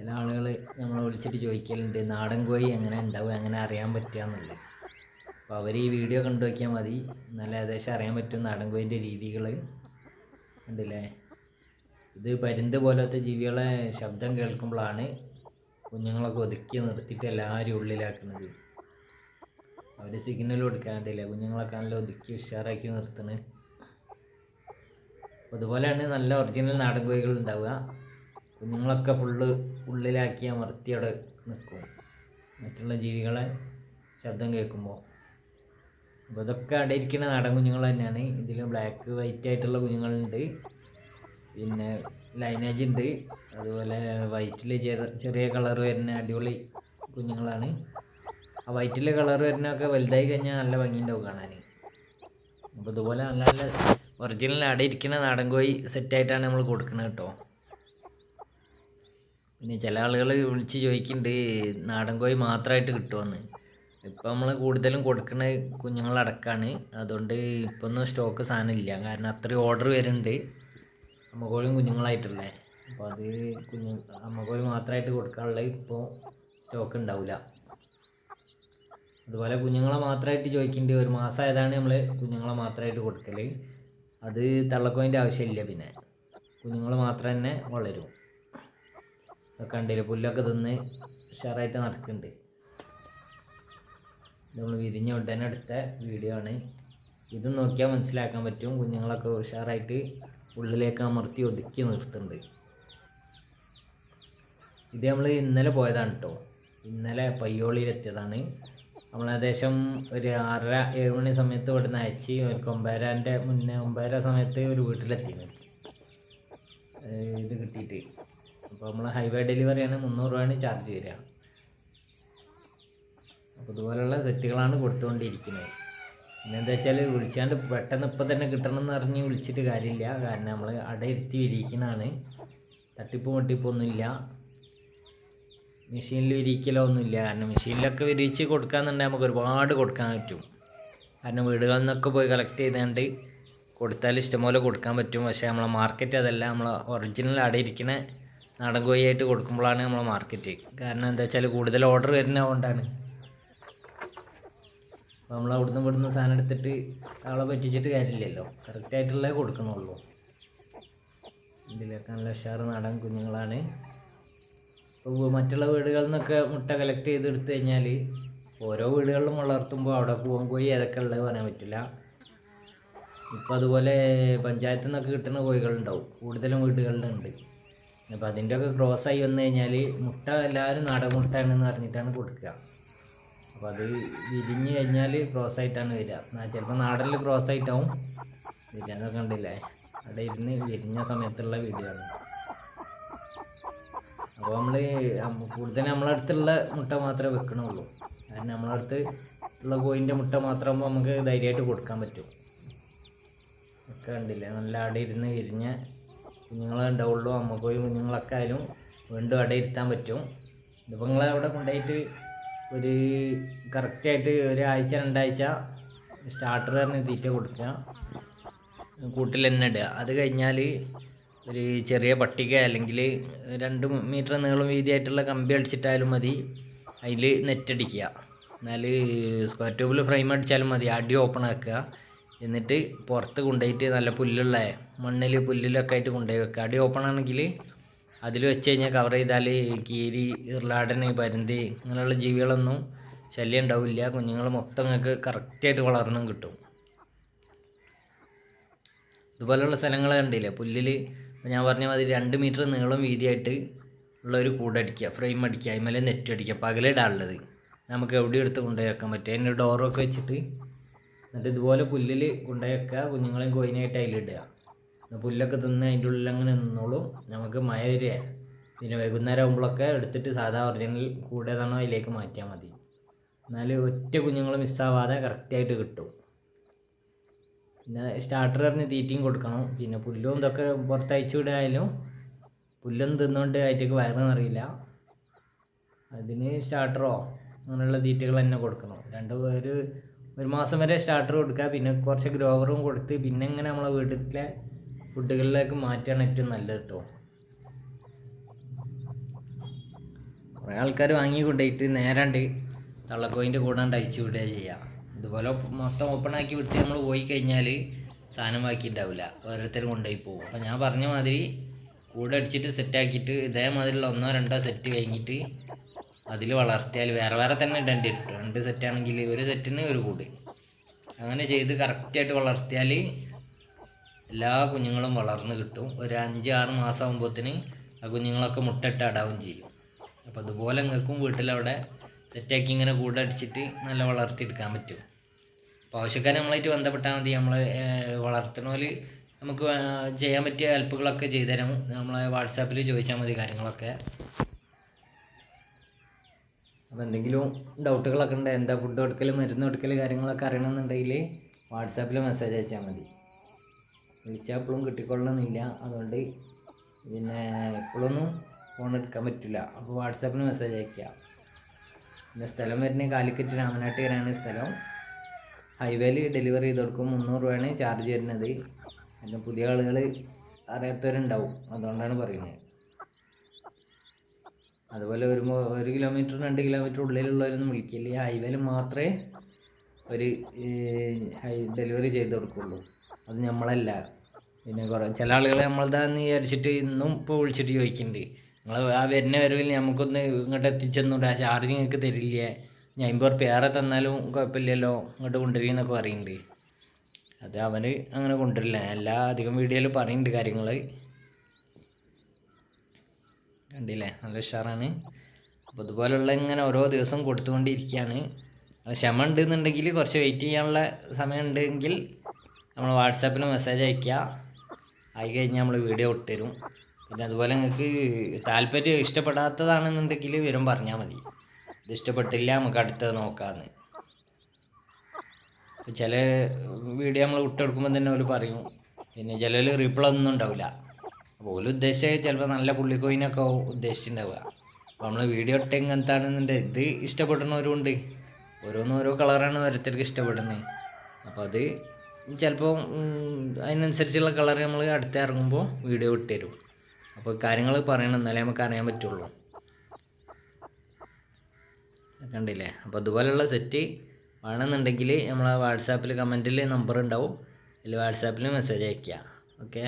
ചില ആളുകൾ നമ്മളെ വിളിച്ചിട്ട് ചോദിക്കലുണ്ട് നാടൻ കോഴി എങ്ങനെ ഉണ്ടാവും? എങ്ങനെ അറിയാൻ പറ്റുക? എന്നുള്ളത്. അപ്പോൾ അവർ ഈ വീഡിയോ കണ്ടു നോക്കിയാൽ മതി. നല്ല ഏകദേശം അറിയാൻ പറ്റും നാടൻ കോഴിന്റെ രീതികൾ ഉണ്ടല്ലേ ഇത് പരുന്ത് പോലത്തെ ജീവികളെ ശബ്ദം കേൾക്കുമ്പോഴാണ് കുഞ്ഞുങ്ങളൊക്കെ ഒതുക്കി നിർത്തിയിട്ട് എല്ലാവരും ഉള്ളിലാക്കുന്നത്. അവർ സിഗ്നൽ കൊടുക്കാണ്ടില്ല കുഞ്ഞുങ്ങളൊക്കെ നല്ല ഒതുക്കി ഉഷാറാക്കി നിർത്തണ്. അതുപോലെയാണ് നല്ല ഒറിജിനൽ നാടൻ കോഴികൾ ഉണ്ടാവുക. കുഞ്ഞുങ്ങളൊക്കെ ഫുള്ള് ഉള്ളിലാക്കി അമർത്തി അവിടെ നിൽക്കും മറ്റുള്ള ജീവികളെ ശബ്ദം കേൾക്കുമ്പോൾ അപ്പോൾ ഇതൊക്കെ അവിടെ ഇരിക്കുന്ന നാടൻ കുഞ്ഞുങ്ങൾ തന്നെയാണ്. ഇതിൽ ബ്ലാക്ക് വൈറ്റ് ആയിട്ടുള്ള കുഞ്ഞുങ്ങളുണ്ട്. പിന്നെ ലൈനേജ് ഉണ്ട്. അതുപോലെ വൈറ്റിൽ ചെറു ചെറിയ കളർ വരുന്ന അടിപൊളി കുഞ്ഞുങ്ങളാണ്. ആ വൈറ്റിലെ കളർ വരുന്നതൊക്കെ വലുതായി കഴിഞ്ഞാൽ നല്ല ഭംഗിയുണ്ടാവും കാണാൻ അപ്പോൾ ഇതുപോലെ നല്ല നല്ല ഒറിജിനൽ അവിടെ ഇരിക്കുന്ന നാടൻ കോഴി സെറ്റായിട്ടാണ് നമ്മൾ കൊടുക്കുന്നത് കേട്ടോ. പിന്നെ ചില ആളുകൾ വിളിച്ച് ചോദിക്കുന്നുണ്ട് നാടൻ കോഴി മാത്രമായിട്ട് കിട്ടുമെന്ന് ഇപ്പം നമ്മൾ കൂടുതലും കൊടുക്കുന്ന കുഞ്ഞുങ്ങളടക്കാണ് അതുകൊണ്ട് ഇപ്പം ഒന്നും സ്റ്റോക്ക് ഇല്ല. കാരണം അത്രയും ഓർഡർ വരുന്നുണ്ട് അമ്മ കോഴിയും കുഞ്ഞുങ്ങളായിട്ടല്ലേ. അപ്പോൾ അത് കുഞ്ഞു അമ്മ കോഴി മാത്രമായിട്ട് കൊടുക്കാനുള്ള ഇപ്പോൾ സ്റ്റോക്ക് ഉണ്ടാവില്ല അതുപോലെ കുഞ്ഞുങ്ങളെ മാത്രമായിട്ട് ചോദിക്കേണ്ടി. ഒരു മാസമായതാണ് നമ്മൾ കുഞ്ഞുങ്ങളെ മാത്രമായിട്ട് കൊടുക്കൽ അത് തള്ളക്കോയിന്റെ ആവശ്യമില്ല പിന്നെ. കുഞ്ഞുങ്ങൾ മാത്രം തന്നെ വളരും. കണ്ടില്ല? പുല്ലൊക്കെ തിന്ന് ഉഷാറായിട്ട് നടക്കുന്നുണ്ട് നമ്മൾ വിരിഞ്ഞ ഉടനെ എടുത്ത വീഡിയോ ആണ്. ഇത് നോക്കിയാൽ മനസ്സിലാക്കാൻ പറ്റും. കുഞ്ഞുങ്ങളൊക്കെ ഉഷാറായിട്ട് ഉള്ളിലേക്ക് അമർത്തി ഒതുക്കി നിർത്തുന്നുണ്ട് ഇത് നമ്മൾ ഇന്നലെ പോയതാണ് കേട്ടോ ഇന്നലെ പയ്യോളിയിലെത്തിയതാണ്. നമ്മൾ ഏകദേശം ഒരു ആറര ഏഴ് മണി സമയത്ത് ഇവിടുന്ന് അയച്ച് ഒരു ഒമ്പതരന്റെ മുന്നേ ഒമ്പതര സമയത്ത് ഒരു വീട്ടിലെത്തിയിരുന്നു ഇത് കിട്ടിയിട്ട് അപ്പോൾ നമ്മൾ ഹൈവേ ഡെലിവറി ആണ് മുന്നൂറ് രൂപയാണ് ചാർജ് വരിക. അപ്പോൾ ഇതുപോലുള്ള സെറ്റുകളാണ് കൊടുത്തുകൊണ്ടിരിക്കുന്നത്. പിന്നെ എന്താ വെച്ചാൽ വിളിച്ചാണ്ട് പെട്ടെന്ന് ഇപ്പം തന്നെ കിട്ടണം എന്ന് പറഞ്ഞ് വിളിച്ചിട്ട് കാര്യമില്ല. കാരണം നമ്മൾ അടയിരുത്തി വിരിയിക്കുന്നതാണ്. തട്ടിപ്പ് മുട്ടിപ്പൊന്നുമില്ല. മെഷീനിൽ വിരിക്കലോ ഒന്നുമില്ല കാരണം മെഷീനിലൊക്കെ വിരിച്ച് കൊടുക്കാന്നുണ്ടെങ്കിൽ നമുക്ക് ഒരുപാട് കൊടുക്കാൻ പറ്റും. കാരണം വീടുകളിൽ നിന്നൊക്കെ പോയി കളക്ട് ചെയ്തുകൊണ്ട് കൊടുത്താൽ ഇഷ്ടംപോലെ കൊടുക്കാൻ പറ്റും. പക്ഷേ നമ്മളെ മാർക്കറ്റ് അതല്ല നമ്മളെ ഒറിജിനൽ അവിടെ ഇരിക്കുന്ന നാടൻ കോഴിയായിട്ട് കൊടുക്കുമ്പോഴാണ് നമ്മൾ മാർക്കറ്റ് കാരണം എന്താ വെച്ചാൽ കൂടുതൽ ഓർഡർ വരുന്നതുകൊണ്ടാണ്. അപ്പോൾ നമ്മൾ അവിടുന്ന് ഇവിടുന്ന് സാധനം എടുത്തിട്ട് ആളെ പറ്റിച്ചിട്ട് കാര്യമില്ലല്ലോ. കറക്റ്റായിട്ടുള്ളേ കൊടുക്കണുള്ളൂ. ഇതിലൊക്കെ നല്ല ഉഷാറ് നാടൻ കുഞ്ഞുങ്ങളാണ്. ഇപ്പോൾ മറ്റുള്ള വീടുകളിൽ നിന്നൊക്കെ മുട്ട കളക്ട് ചെയ്തെടുത്ത് കഴിഞ്ഞാൽ ഓരോ വീടുകളിലും വളർത്തുമ്പോൾ അവിടെ പൂവൻ കോഴി ഏതൊക്കെ ഉള്ളത് പറയാൻ പറ്റില്ല. ഇപ്പോൾ അതുപോലെ പഞ്ചായത്തിൽ നിന്നൊക്കെ കിട്ടുന്ന കോഴികളുണ്ടാവും. കൂടുതലും വീടുകളിലുണ്ട് അപ്പോൾ അതിന്റെയൊക്കെ ക്രോസ് ആയി വന്നു കഴിഞ്ഞാൽ മുട്ട എല്ലാവരും നാടൻ മുട്ടയാണെന്ന് പറഞ്ഞിട്ടാണ് കൊടുക്കുക. അപ്പോൾ അത് വിരിഞ്ഞ് കഴിഞ്ഞാൽ ക്രോസ് ആയിട്ടാണ് വരിക. ചിലപ്പോൾ നാടനിൽ ക്രോസ് ആയിട്ടാവും. വരിക കണ്ടില്ലേ? അവിടെ ഇരുന്ന് വിരിഞ്ഞ സമയത്തുള്ള വീഡിയോ ആണ് അപ്പോൾ നമ്മൾ കൂടുതൽ നമ്മളെ അടുത്തുള്ള മുട്ട മാത്രമേ വെക്കണുള്ളൂ. കാരണം നമ്മളെ അടുത്ത് ഉള്ള കോയിന്റെ മുട്ട മാത്രമാകുമ്പോൾ നമുക്ക് ധൈര്യമായിട്ട് കൊടുക്കാൻ പറ്റും. ഒക്കെ കണ്ടില്ലേ? നല്ല അവിടെ ഇരുന്ന് വിരിഞ്ഞ കുഞ്ഞുങ്ങളെ ഉണ്ടാവുള്ളൂ അമ്മക്കോയി കുഞ്ഞുങ്ങളൊക്കെ ആയാലും വീണ്ടും അവിടെ ഇരുത്താൻ പറ്റും. ഇതിപ്പോൾ നിങ്ങളെ അവിടെ കൊണ്ടുപോയിട്ട് ഒരു കറക്റ്റായിട്ട് ഒരാഴ്ച രണ്ടാഴ്ച സ്റ്റാർട്ടർ പറഞ്ഞ് തീറ്റ കൊടുക്കുക. കൂട്ടിൽ തന്നെ ഇടുക. അത് കഴിഞ്ഞാൽ ഒരു ചെറിയ പട്ടിക അല്ലെങ്കിൽ രണ്ട് മീറ്റർ നീളം വീതിയായിട്ടുള്ള കമ്പി അടിച്ചിട്ടായാലും മതി. അതിൽ നെറ്റടിക്കുക എന്നാൽ സ്ക്വയർ ട്യൂബിൽ ഫ്രെയിം അടിച്ചാലും മതി. അടി ഓപ്പൺ ആക്കുക. എന്നിട്ട് പുറത്ത് കൊണ്ടുപോയിട്ട് നല്ല പുല്ലുള്ള മണ്ണിൽ പുല്ലിലൊക്കെ ആയിട്ട് കൊണ്ടുപോയി വെക്കുക. അടി ഓപ്പൺ ആണെങ്കിൽ അതിൽ വെച്ച് കഴിഞ്ഞാൽ കവർ ചെയ്താൽ കീരി ഇർലാടന് പരുന്തി അങ്ങനെയുള്ള ജീവികളൊന്നും ശല്യം ഉണ്ടാവില്ല. കുഞ്ഞുങ്ങൾ മൊത്തം നിങ്ങൾക്ക് കറക്റ്റായിട്ട് വളർന്നും കിട്ടും. ഇതുപോലെയുള്ള സ്ഥലങ്ങൾ കണ്ടില്ലേ? പുല്ലിൽ ഞാൻ പറഞ്ഞ മാതിരി രണ്ട് മീറ്റർ നീളം വീതിയായിട്ട് ഉള്ള ഒരു കൂടടിക്കുക ഫ്രെയിം അടിക്കുക അതിന്മേലെ നെറ്റ് അടിക്കുക പകലിടാനുള്ളത്. നമുക്ക് എവിടെ എടുത്ത് കൊണ്ടുപോയി വെക്കാൻ പറ്റും. അതിന്റെ ഡോറൊക്കെ വെച്ചിട്ട് എന്നിട്ട് ഇതുപോലെ പുല്ലിൽ കൊണ്ടുപോയി വെക്കുക കുഞ്ഞുങ്ങളെയും കോയിനായിട്ട് അതിലിടുക. പുല്ലൊക്കെ തിന്ന് അതിന്റെ ഉള്ളിൽ അങ്ങനെ നിന്നോളും. നമുക്ക് മഴ വരിക പിന്നെ വൈകുന്നേരം ആകുമ്പോഴൊക്കെ എടുത്തിട്ട് സാധാ ഒറിജിനൽ കൂടേതാണോ അതിലേക്ക് മാറ്റിയാൽ മതി. എന്നാൽ ഒറ്റ കുഞ്ഞുങ്ങൾ മിസ്സാവാതെ കറക്റ്റായിട്ട് കിട്ടും. പിന്നെ സ്റ്റാർട്ടർ പറഞ്ഞ് തീറ്റയും കൊടുക്കണം. പിന്നെ പുല്ലും ഇതൊക്കെ പുറത്തയച്ചു വിടായാലും പുല്ലൊന്നും തിന്നുകൊണ്ട് ആയിട്ടേക്ക് വയറുന്നറിയില്ല അതിന് സ്റ്റാർട്ടറോ അങ്ങനെയുള്ള തീറ്റകൾ തന്നെ കൊടുക്കണം. രണ്ട് ഒരു ഒരു മാസം വരെ സ്റ്റാർട്ടർ കൊടുക്കുക പിന്നെ കുറച്ച് ഗ്രോവറും കൊടുത്ത് പിന്നെ ഇങ്ങനെ നമ്മളെ വീട്ടിലെ ഫുഡുകളിലേക്ക് മാറ്റുകയാണ് ഏറ്റവും നല്ലത് കേട്ടോ കുറേ ആൾക്കാർ വാങ്ങി കൊണ്ടുപോയിട്ട് നേരാണ്ട് തള്ളക്കോയിന്റെ കൂടെ അയച്ചു വിടുക ചെയ്യാം. ഇതുപോലെ മൊത്തം ഓപ്പൺ ആക്കി വിട്ട് നമ്മൾ പോയി കഴിഞ്ഞാൽ സാധനം ബാക്കി ഉണ്ടാവില്ല ഓരോരുത്തരും കൊണ്ടുപോയി പോകും. അപ്പോൾ ഞാൻ പറഞ്ഞ മാതിരി കൂടെ അടിച്ചിട്ട് സെറ്റാക്കിയിട്ട് ഇതേമാതിരിയുള്ള ഒന്നോ രണ്ടോ സെറ്റ് കഴിഞ്ഞിട്ട് അതിൽ വളർത്തിയാൽ വേറെ വേറെ തന്നെ ഇടേണ്ടി വരും. രണ്ട് സെറ്റാണെങ്കിൽ ഒരു സെറ്റിന് ഒരു കൂട്. അങ്ങനെ ചെയ്ത് കറക്റ്റായിട്ട് വളർത്തിയാൽ എല്ലാ കുഞ്ഞുങ്ങളും വളർന്ന് കിട്ടും. ഒരു അഞ്ച് ആറ് മാസം ആകുമ്പോഴത്തേന് ആ കുഞ്ഞുങ്ങളൊക്കെ മുട്ടയിട്ട് അടാവും ചെയ്യും. അപ്പോൾ അതുപോലെ നിങ്ങൾക്കും വീട്ടിലവിടെ സെറ്റാക്കി ഇങ്ങനെ കൂടടിച്ചിട്ട് നല്ല വളർത്തിയെടുക്കാൻ പറ്റും. അപ്പോൾ ആവശ്യക്കാരെ നമ്മളായിട്ട് ബന്ധപ്പെട്ടാൽ മതി. നമ്മൾ വളർത്തണോൽ നമുക്ക് ചെയ്യാൻ പറ്റിയ ഹെൽപ്പുകളൊക്കെ ചെയ്തുതരാം. നമ്മളെ വാട്സാപ്പിൽ ചോദിച്ചാൽ മതി കാര്യങ്ങളൊക്കെ. അപ്പോൾ എന്തെങ്കിലും ഡൗട്ടുകളൊക്കെ ഉണ്ട്? എന്താ ഫുഡ് കൊടുക്കൽ മരുന്ന് കൊടുക്കൽ കാര്യങ്ങളൊക്കെ അറിയണമെന്നുണ്ടെങ്കിൽ വാട്സാപ്പിൽ മെസ്സേജ് അയച്ചാൽ മതി. വിളിച്ചാൽ എപ്പോഴും കിട്ടിക്കൊള്ളണമെന്നില്ല അതുകൊണ്ട് പിന്നെ എപ്പോഴൊന്നും ഫോൺ എടുക്കാൻ പറ്റില്ല അപ്പോൾ വാട്സാപ്പിൽ മെസ്സേജ് അയക്കുക പിന്നെ സ്ഥലം വരുന്നത് കാലിക്കറ്റ് രാമനാട്ടുകരാണ് സ്ഥലം. ഹൈവേയിൽ ഡെലിവറി ചെയ്ത് കൊടുക്കും. മുന്നൂറ് രൂപയാണ് ചാർജ് വരുന്നത്. പിന്നെ പുതിയ ആളുകൾ അറിയാത്തവരുണ്ടാവും. അതുകൊണ്ടാണ് പറയുന്നത്. അതുപോലെ ഒരു ഒരു കിലോമീറ്റർ രണ്ട് കിലോമീറ്റർ ഉള്ളിലുള്ളവരൊന്നും വിളിക്കില്ല. ഈ ഹൈവേയിൽ മാത്രമേ ഒരു ഡെലിവറി ചെയ്ത് കൊടുക്കുള്ളൂ. അത് നമ്മളല്ല പിന്നെ കുറേ ചില ആളുകൾ നമ്മളതാന്ന് വിചാരിച്ചിട്ട് ഇന്നും ഇപ്പോൾ വിളിച്ചിട്ട് ചോദിക്കുന്നുണ്ട് നിങ്ങൾ ആ വരുന്ന വരവിൽ നമുക്കൊന്ന് ഇങ്ങോട്ട് എത്തിച്ചെന്നൂടെ? ആ ചാർജ് നിങ്ങൾക്ക് തരില്ല? ഞാൻ അമ്പത് റുപ്യ ഏറെ തന്നാലും കുഴപ്പമില്ലല്ലോ ഇങ്ങോട്ട് കൊണ്ടുവരികയെന്നൊക്കെ പറയുന്നുണ്ട് അത് അവന് അങ്ങനെ കൊണ്ടുവരില്ല. എല്ലാ അധികം വീഡിയോയിൽ പറയുന്നുണ്ട് കാര്യങ്ങൾ കണ്ടില്ലേ നല്ല ഉഷാറാണ്. അപ്പോൾ ഇതുപോലുള്ള ഇങ്ങനെ ഓരോ ദിവസം കൊടുത്തുകൊണ്ടിരിക്കുകയാണ്. ക്ഷമ ഉണ്ടെന്നുണ്ടെങ്കിൽ കുറച്ച് വെയിറ്റ് ചെയ്യാനുള്ള സമയം ഉണ്ടെങ്കിൽ നമ്മൾ വാട്സാപ്പിൽ മെസ്സേജ് അയക്കുക ആയി കഴിഞ്ഞാൽ നമ്മൾ വീഡിയോ ഇട്ടുതരും. പിന്നെ അതുപോലെ നിങ്ങൾക്ക് താല്പര്യം ഇഷ്ടപ്പെടാത്തതാണെന്നുണ്ടെങ്കിൽ വിവരം പറഞ്ഞാൽ മതി. ഇത് ഇഷ്ടപ്പെട്ടില്ല നമുക്ക് അടുത്തത് നോക്കാമെന്ന് ചില വീഡിയോ നമ്മൾ വിട്ടെടുക്കുമ്പോൾ തന്നെ അവർ പറയും. പിന്നെ ചിലർ റിപ്ലൈ ഒന്നും ഉണ്ടാവില്ല. അപ്പോൾ ഓൽ ഉദ്ദേശിച്ചത് ചിലപ്പോൾ നല്ല പുള്ളിക്കോയിനൊക്കെ ഉദ്ദേശിച്ചിട്ടുണ്ടാവുക. അപ്പോൾ നമ്മൾ വീഡിയോ ഇട്ട് എങ്ങനത്തെ ആണെന്നുണ്ടെങ്കിൽ ഇത് ഇഷ്ടപ്പെടുന്നവരുണ്ട്. ഓരോന്നും ഓരോ കളറാണ് ഓരോരുത്തർക്ക് ഇഷ്ടപ്പെടുന്നത് അപ്പോൾ അത് ചിലപ്പോൾ അതിനനുസരിച്ചുള്ള കളർ നമ്മൾ അടുത്ത് ഇറങ്ങുമ്പോൾ വീഡിയോ ഇട്ടുതരും അപ്പോൾ കാര്യങ്ങൾ പറയണം എന്നാലേ നമുക്ക് അറിയാൻ പറ്റുള്ളൂ. കണ്ടില്ലേ? അപ്പോൾ അതുപോലെയുള്ള സെറ്റ് വേണമെന്നുണ്ടെങ്കിൽ നമ്മൾ വാട്സാപ്പിൽ കമന്റിൽ നമ്പർ ഉണ്ടാവും അതിൽ വാട്സാപ്പിൽ മെസ്സേജ് അയയ്ക്കുക ഓക്കെ